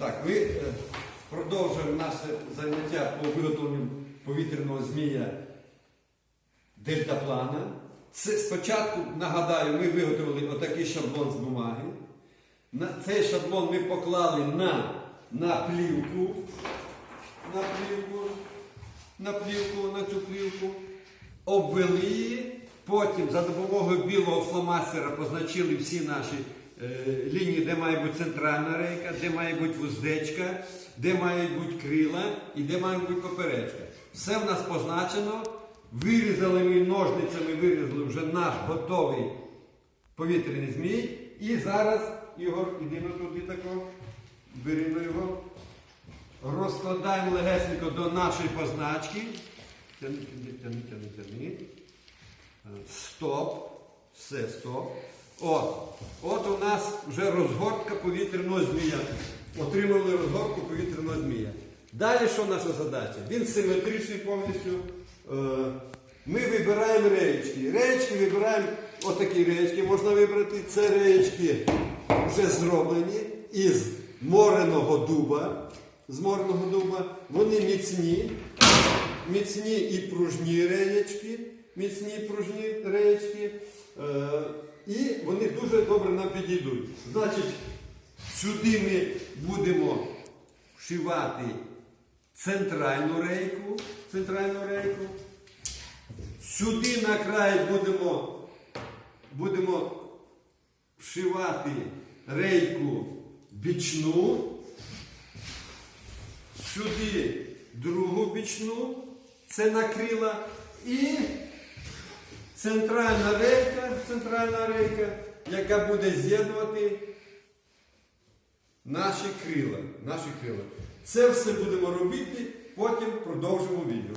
Так, ми е, продовжуємо наше заняття по виготовленню повітряного змія дельтаплана. Це спочатку, нагадаю, ми виготовили отакий шаблон з бумаги. На цей шаблон ми поклали на, на плівку. На плівку, на плівку, на цю плівку. Обвели її. Потім за допомогою білого фломастера позначили всі наші лінії, де має бути центральна рейка, де має бути вуздечка, де мають бути крила і де має бути поперечка. Все в нас позначено. Вирізали ми ножницями, вирізали вже наш готовий повітряний змій. І зараз, Ігор, іди на туди тако, бери на його. Розкладаємо легесенько до нашої позначки. Тяни, тяни, тяни, тяни, тяни. Стоп. Все, стоп. От. От у нас вже розгортка повітряного змія. Отримали розгортку повітряного змія. Далі що наша задача? Він симетричний повністю. Е, Ми вибираємо реєчки. Реєчки вибираємо отакі реєчки можна вибрати. Це реєчки вже зроблені із мореного дуба. З мореного дуба. Вони міцні міцні і пружні реєчки, міцні пружні реєчки, е, і вони дуже добре нам підійдуть. Значить, сюди ми будемо вшивати центральну рейку, центральну рейку. Сюди на край будемо, будемо вшивати рейку бічну сюди другу бічну, це накрила, і центральна рейка, центральна рейка, яка буде з'єднувати наші крила. Наші крила. Це все будемо робити, потім продовжимо відео.